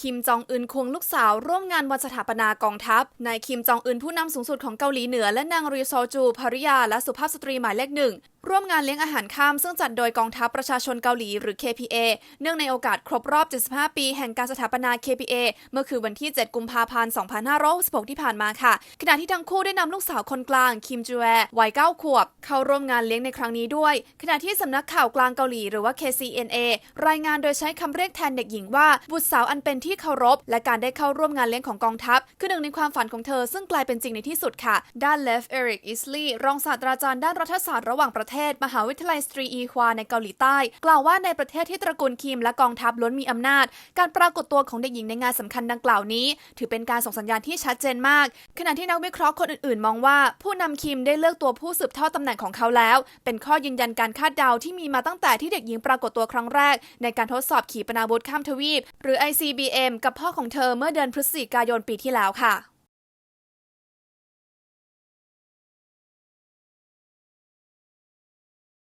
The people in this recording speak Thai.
คิมจองอึนควงลูกสาว ร่วมงานวันสถาปนากองทัพ นายคิมจองอึนผู้นำสูงสุดของเกาหลีเหนือ และนางรีซอจูภริยา และสุภาพสตรีหมายเลขหนึ่งร่วมงานเลี้ยงอาหารค่ำซึ่งจัดโดยกองทัพประชาชนเกาหลีหรือ KPA เนื่องในโอกาสครบรอบ 75 ปีแห่งการสถาปนา KPA เมื่อคืนวันที่ 7 กุมภาพันธ์ 2566 ที่ผ่านมาค่ะ ขณะที่ทั้งคู่ได้นำลูกสาวคนกลาง คิมจูแอวัย 9 ขวบ เข้าร่วมงานเลี้ยงในครั้งนี้ด้วย ขณะที่สำนักข่าวกลางเกาหลีหรือว่า KCNA รายงานโดยใช้คำเรียกแทนเด็กหญิงว่าบุตรสาวอันเป็นที่เคารพ และการได้เข้าร่วมงานเลี้ยงของกองทัพ คือหนึ่งในความฝันของเธอซึ่งกลายเป็นจริงในที่สุดค่ะ ด้านเลฟเอริกอิสลีรองศาสตราจารย์ด้านรัฐศาสตร์ระหว่างประเทศ มหาวิทยาลัยสตรีอีฮวาในเกาหลีใต้ กล่าวว่าในประเทศที่ตระกูลคิมและกองทัพล้วนมีอำนาจ การปรากฏตัวของเด็กหญิงในงานสำคัญดังกล่าวนี้ ถือเป็นการส่งสัญญาณที่ชัดเจนมาก ขณะที่นักวิเคราะห์คนอื่นๆ มองว่า ผู้นำคิมได้เลือกตัวผู้สืบทอดตำแหน่งของเขาแล้ว เป็นข้อยืนยันการคาดเดาที่มีมาตั้งแต่ที่เด็กหญิงปรากฏตัวครั้งแรก ในการทดสอบขีปนาวุธข้ามทวีป หรือ ICBM กับพ่อของเธอเมื่อเดือนพฤศจิกายนปีที่แล้วค่ะ